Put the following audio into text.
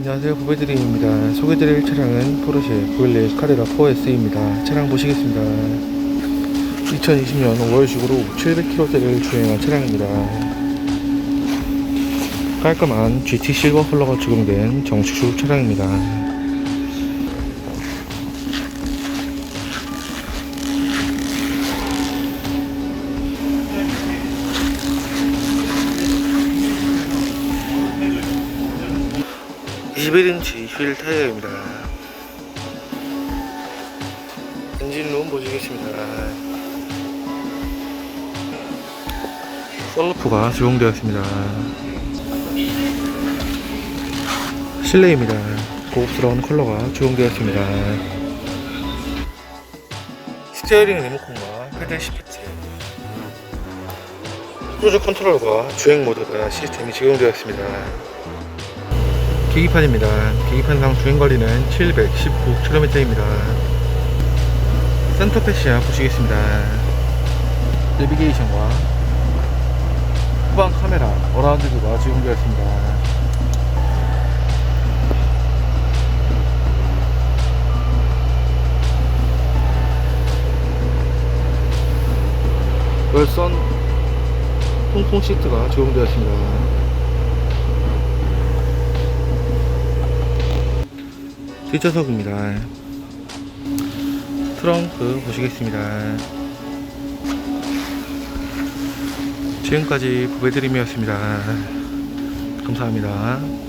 안녕하세요. 부배드림입니다. 소개드릴 차량은 포르쉐 911 카레라 4S입니다. 차량 보시겠습니다. 2020년 5월식으로 700km대를 주행한 차량입니다. 깔끔한 GT 실버 컬러가 적용된 정축축 차량입니다 (21인치) 휠 타이어입니다. 엔진룸 보시겠습니다. 썰루프가 적용되었습니다. 실내입니다. 고급스러운 컬러가 적용되었습니다. 스티어링 리모컨과 페달 시프트. 크루즈 컨트롤과 주행 모드가 시스템이 적용되었습니다 계기판입니다. 계기판상 주행거리는 719km입니다. 센터패시아 보시겠습니다. 내비게이션과 후방 카메라, 어라운드 뷰가 적용되었습니다. 열선 통풍 시트가 적용되었습니다. 뒷좌석입니다. 트렁크 보시겠습니다. 지금까지 부배드림이었습니다. 감사합니다.